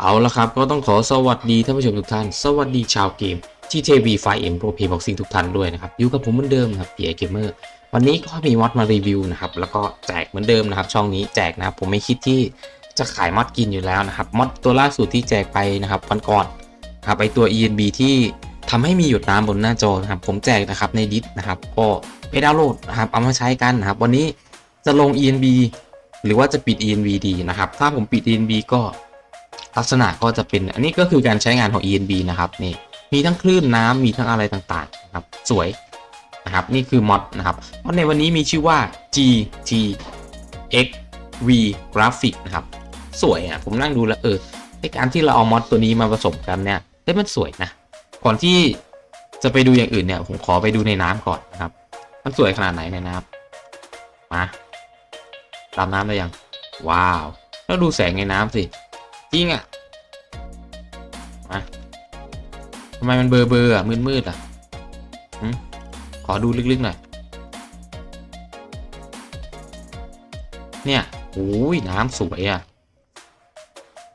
เอาละครับ ก็ต้องขอสวัสดีท่านผู้ชมทุกท่าน สวัสดีชาวเกม GTV 5M Pro Play Boxing ทุกท่านด้วยนะครับ อยู่กับผมเหมือนเดิมนะครับ PI Gamer วันนี้ก็มีมอดมารีวิวนะครับ แล้วก็แจกเหมือนเดิมนะครับ ช่องนี้แจกนะครับ ผมไม่คิดที่จะขายมอดกินอยู่แล้วนะครับมอดตัวล่าสุดที่แจกไปนะครับวันก่อนครับไอตัว ENB ที่ทำให้มีหยดน้ำบนหน้าจอนะครับ ผมแจกนะครับในดิสนะครับ ก็ไปดาวน์โหลดนะครับ เอามาใช้กันนะครับ วันนี้จะลง ENB หรือว่าจะปิด ENB ดีนะครับ ถ้าผมปิด ENB ก็ ลักษณะก็จะเป็นอันนี้ก็คือการใช้งานของ ENB นะครับนี่มีทั้งคลื่นน้ำมีทั้งอะไรต่างๆนะครับสวยนะครับนี่คือมอดนะครับมอดในวันนี้มีชื่อว่า GTXV Graphic นะครับสวยอะผมนั่งดูแล้วเออในการที่เราเอามอดตัวนี้มาผสมกันเนี่ยเฮ้มันสวยนะก่อนที่จะไปดูอย่างอื่นเนี่ยผมขอไปดูในน้ำก่อนนะครับ มันสวยขนาดไหนในน้ำมาตามน้ำได้ยัง ว้าว แล้วดูแสงในน้ำสิ จริงอะมาทำไมมันเบลอเบลอๆอะ มืดมืดๆอะขอดูลึกๆหน่อย เนี่ยโอ้ยน้ำสวยอะ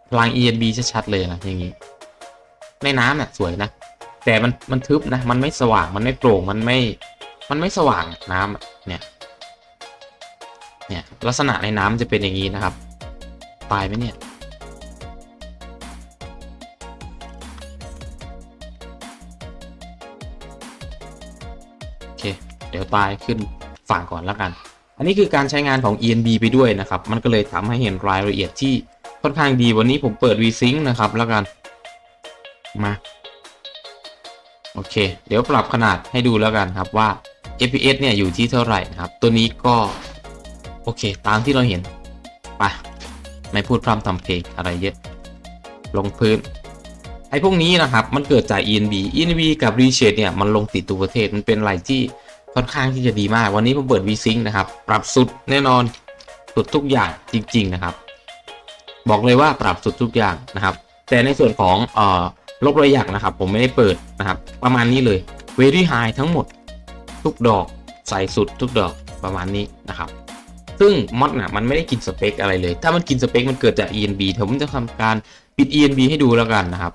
พลัง ENB ชัดๆเลยนะอย่างงี้ ในน้ำเนี่ยสวยนะ แต่มันมันทึบนะ มันไม่สว่าง มันไม่โปร่ง มันไม่ มันไม่สว่างน้ำเนี่ย เนี่ยลักษณะในน้ำจะเป็นอย่างนี้นะครับ ตายไหมเนี่ย เค เดี๋ยวตายขึ้นฝั่งก่อนแล้วกัน อันนี้คือการใช้งานของ ENB ไปด้วยนะครับ มันก็เลยทำให้เห็นรายละเอียดที่ค่อนข้างดีวันนี้ผมเปิด VSync นะครับแล้วกัน มา โอเค เดี๋ยวปรับขนาดให้ดูแล้วกันครับว่า FPS เนี่ยอยู่ที่เท่าไหร่นะครับ ตัวนี้ก็ โอเค ตามที่เราเห็น ไป ไม่พูดพร่ำทำเพลงอะไรเยอะ ลงพื้น ไอ้พวกนี้นะครับ มันเกิดจาก ENB ENB กับ Reshade เนี่ยมันลงติดตัวประเทศมันเป็นอะไรที่ค่อนข้างที่จะดีมาก วันนี้ผมเปิด VSync นะครับ ปรับสุดแน่นอนสุดทุกอย่างจริง ๆ นะครับ บอกเลยว่าปรับสุดทุกอย่างนะครับ แต่ในส่วนของเอ่อลบรอยหยักนะครับ ผมไม่ได้เปิดนะครับ ประมาณนี้เลย Very High ทั้งหมดทุกดอกใส่สุดทุกดอกประมาณนี้นะครับ ซึ่งมอดน่ะมันไม่ได้กินสเปคอะไรเลย ถ้ามันกินสเปคมันเกิดจาก ENB เดี๋ยวผมจะทำการปิด ENB ให้ดูแล้วกันนะครับ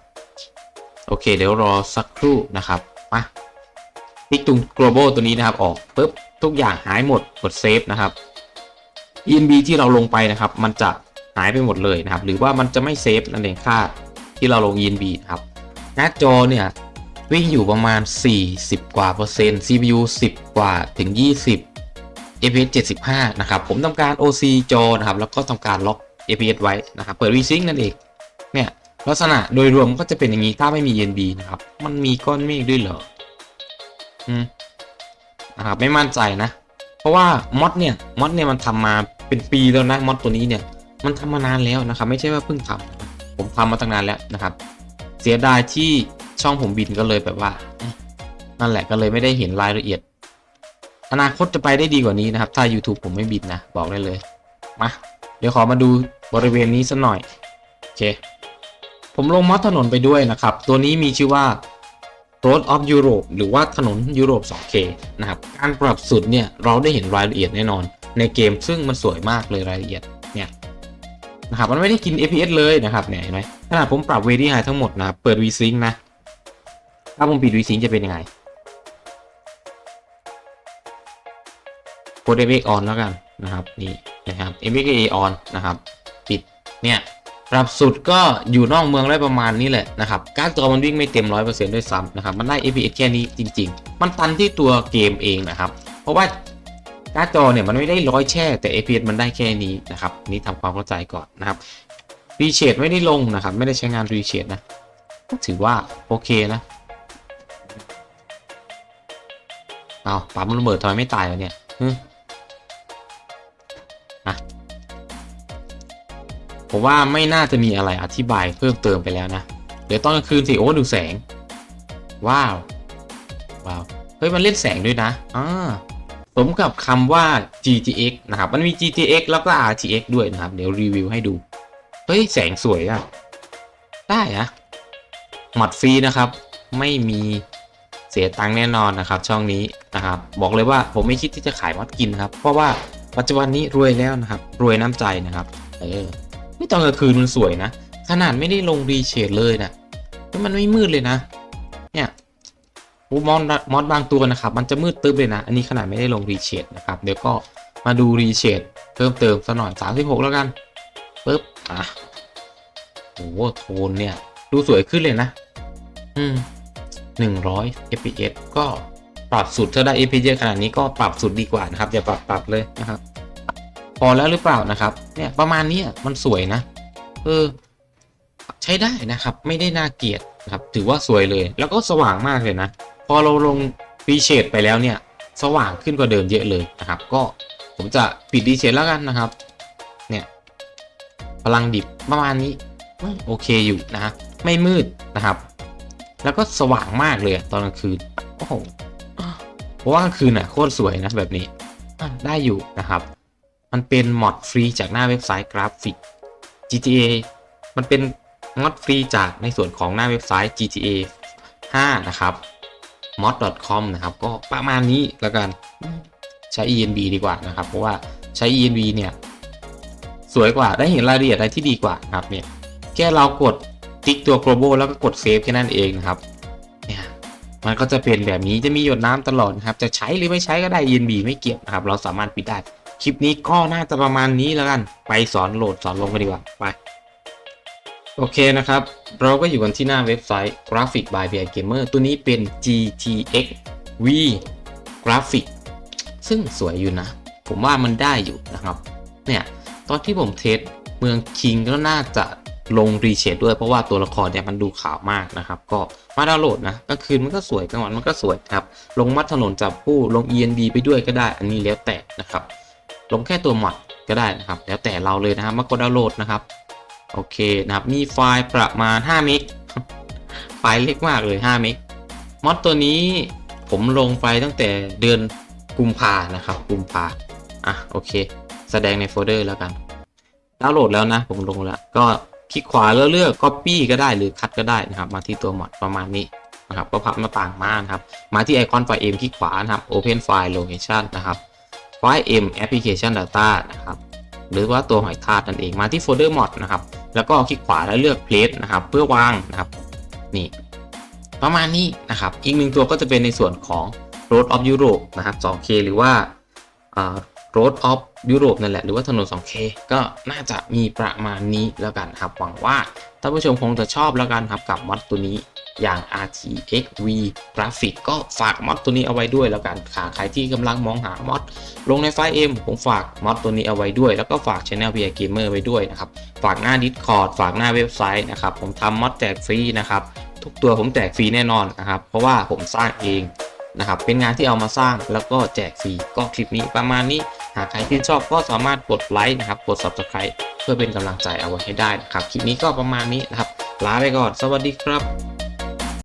โอเค เดี๋ยวรอสักครู่นะครับมาติกตรง global ตัวนี้นะครับออกปุ๊บทุกอย่างหายหมดกดเซฟนะครับ ENB ที่เราลงไปนะครับ มันจะหายไปหมดเลยนะครับ หรือว่ามันจะไม่เซฟนั่นเองค่าที่เราลง ENB นะครับหน้าจอเนี่ยวิ่งอยู่ประมาณ 40 กว่าเปอร์เซ็นต์ CPU 10 กว่าถึง 20 FPS 75 นะครับ ผมทำการ OC จอนะครับ แล้วก็ทำการล็อก FPS ไว้นะครับ เปิด VSync นั่นเอง ลักษณะโดยรวมก็จะเป็นอย่างนี้ถ้าไม่มี ENB นะครับ มันมีก้อนเมฆด้วยเหรออืมนะครับไม่มั่นใจนะ เพราะว่ามอดเนี่ยมอดเนี่ยมันทำมาเป็นปีแล้วนะมอดตัวนี้เนี่ย มันทำมานานแล้วนะครับ ไม่ใช่ว่าเพิ่งทำนะครับผมทำมาตั้งนานแล้วนะครับ เสียดายที่ช่องผมบินก็เลยแบบว่า นั่นแหละก็เลยไม่ได้เห็นรายละเอียด อนาคตจะไปได้ดีกว่านี้นะครับ ถ้า YouTube ผมไม่บินนะ บอกได้เลย มา เดี๋ยวขอมาดูบริเวณนี้สักหน่อย โอเค ผมลงมอดถนนไปด้วยนะครับ ตัวนี้มีชื่อว่า Road of Europe หรือว่าถนนยุโรป 2K นะครับ การปรับสุดเนี่ยเราได้เห็นรายละเอียดแน่นอน ในเกมซึ่งมันสวยมากเลยรายละเอียดเนี่ยนะครับมันไม่ได้กิน FPS เลยนะครับเนี่ยเห็นไหมขนาดผมปรับ Very High ทั้งหมดนะครับเปิด VSync นะ ถ้าผมปิด VSync จะเป็นยังไงกด MX on แล้วกันนะครับนี่นะครับ MX on นะครับ ปิดเนี่ย ปรับสุดก็อยู่นอกเมืองได้ประมาณนี้แหละนะครับ การ์ดจอมันวิ่งไม่เต็ม 100%ด้วยซ้ำนะครับ มันได้ FPS แค่นี้จริง ๆ มันตันที่ตัวเกมเองนะครับ เพราะว่าการจอเนี่ยมันไม่ได้ร้อยแช่แต่ FPS มันได้แค่นี้นะครับ นี่ทำความเข้าใจก่อนนะครับ รีเชดไม่ได้ลงนะครับ ไม่ได้ใช้งานรีเชดนะก็ถือว่าโอเคนะเอาปั๊มระเบิดทำไมไม่ตายวะเนี่ย ผมว่าไม่น่าจะมีอะไรอธิบายเพิ่มเติมไปแล้วนะ เดี๋ยวตอนกลางคืนสิโอ้ดูแสง ว้าวว้าวเฮ้ยมันเล่นแสงด้วยนะอ่าสมกับคำว่า GTX นะครับ มันมี GTX แล้วก็ RTX ด้วยนะครับ เดี๋ยวรีวิวให้ดู เฮ้ย แสงสวยอะได้อะหมัดฟรีนะครับ ไม่มีเสียตังค์แน่นอนนะครับ ช่องนี้นะครับ บอกเลยว่าผมไม่คิดที่จะขายมัดกินครับ เพราะว่าปัจจุบันนี้รวยแล้วนะครับ รวยน้ำใจนะครับ เออ ไม่ตอนกลางคืนมันสวยนะ ขนาดไม่ได้ลงรีเชดเลยนะแล้วมันไม่มืดเลยนะ เนี่ยอูมอนมอดบางตัวนะครับ มันจะมืดตึ๊บเลยนะ อันนี้ขนาดไม่ได้ลงรีเชดนะครับ เดี๋ยวก็มาดูรีเชดเพิ่มเติมสักหน่อย 36 แล้วกันปึ๊บ อะโอ้โหโทนเนี่ย ดูสวยขึ้นเลยนะ อืม 100 fps ก็ปรับสุดถ้าได้ fps ขนาดนี้ก็ปรับสุดดีกว่านะครับ อย่าปรับปรับเลยนะครับ พอแล้วหรือเปล่านะครับ เนี่ยประมาณนี้มันสวยนะ เออ ใช้ได้นะครับ ไม่ได้น่าเกลียดนะครับ ถือว่าสวยเลย แล้วก็สว่างมากเลยนะ พอเราลงรีเชดไปแล้วเนี่ย สว่างขึ้นกว่าเดิมเยอะเลยนะครับ ก็ผมจะปิดรีเชดแล้วกันนะครับ เนี่ย พลังดิบประมาณนี้โอเคอยู่นะฮะไม่มืดนะครับ แล้วก็สว่างมากเลยตอนกลางคืนโอ้โหเพราะว่ากลางคืนอะโคตรสวยนะแบบนี้ได้อยู่นะครับ มันเป็นมอดฟรีจากหน้าเว็บไซต์กราฟิก GTA มันเป็นมอดฟรีจากในส่วนของหน้าเว็บไซต์ GTA 5 นะครับ mod.com นะครับ ก็ประมาณนี้แล้วกันใช้ ENB ดีกว่านะครับ เพราะว่าใช้ ENB เนี่ย สวยกว่าได้เห็นรายละเอียดอะไรที่ดีกว่านะครับเนี่ยแค่เรากดติ๊กตัว global แล้วก็กดเซฟแค่นั้นเองนะครับเนี่ยมันก็จะเป็นแบบนี้จะมีหยดน้ำตลอดนะครับ จะใช้หรือไม่ใช้ก็ได้ ENB ไม่เกี่ยวนะครับ เราสามารถปิดได้ คลิปนี้ก็น่าจะประมาณนี้แล้วกัน ไปสอนโหลดสอนลงกันดีกว่า ไป โอเคนะครับ เราก็อยู่กันที่หน้าเว็บไซต์ Graphic by VI Gamer ตัวนี้เป็น GTX V Graphic ซึ่งสวยอยู่นะ ผมว่ามันได้อยู่นะครับ เนี่ย ตอนที่ผมเทสเมืองคิงก็น่าจะลงรีเชดด้วยเพราะว่าตัวละครเนี่ยมันดูขาวมากนะครับ ก็มาดาวน์โหลดนะกลางคืนมันก็สวยกลางวันมันก็สวยครับ ลงมัดถนนจับผู้ลง ENB ไปด้วยก็ได้ อันนี้แล้วแต่นะครับ ลงแค่ตัวมอดก็ได้นะครับ แล้วแต่เราเลยนะครับมากดดาวน์โหลดนะครับ โอเคนะครับ มีไฟล์ประมาณ5เมกไฟล์เล็กมากเลย5เมกมอดตัวนี้ผมลงไปตั้งแต่เดือนกุมภานะครับกุมภาอะโอเค แสดงในโฟลเดอร์แล้วกันดาวน์โหลดแล้วนะ ผมลงแล้ว ก็คลิกขวาแล้วเลือก Copy ก็ได้หรือคัดก็ได้นะครับ มาที่ตัวมอดประมาณนี้นะครับก็พับหน้าต่างมานะครับ มาที่ไอคอนไฟล์ M คลิกขวานะครับ Open File Location นะครับ ไฟล์ M Application Data นะครับหรือว่าตัวหอยทากนั่นเองมาที่โฟลเดอร์ mod นะครับ แล้วก็คลิกขวาแล้วเลือก place นะครับ เพื่อวางนะครับนี่ประมาณนี้นะครับ อีกหนึ่งตัวก็จะเป็นในส่วนของ Road of Europe นะครับ 2K หรือว่าอ่า Road of Europe นั่นแหละ หรือว่าถนน 2K ก็น่าจะมีประมาณนี้แล้วกันครับ หวังว่าท่านผู้ชมคงจะชอบแล้วกันครับกับมอดตัวนี้ อย่าง RTX V Graphic ก็ฝากมอดตัวนี้เอาไว้ด้วยแล้วกันค่ะใครที่กำลังมองหามอดลงในไฟล์ M ผมฝากมอดตัวนี้เอาไว้ด้วย แล้วก็ฝาก Channel VI Gamer ไว้ด้วยนะครับ ฝากหน้า Discord ฝากหน้าเว็บไซต์นะครับ ผมทำมอดแจกฟรีนะครับ ทุกตัวผมแจกฟรีแน่นอนนะครับ เพราะว่าผมสร้างเองนะครับ เป็นงานที่เอามาสร้างแล้วก็แจกฟรี ก็คลิปนี้ประมาณนี้ หากใครที่ชอบก็สามารถกดไลค์นะครับ กด Subscribe เพื่อเป็นกำลังใจเอาไว้ให้ได้นะครับ คลิปนี้ก็ประมาณนี้นะครับ ลาไปก่อน สวัสดีครับ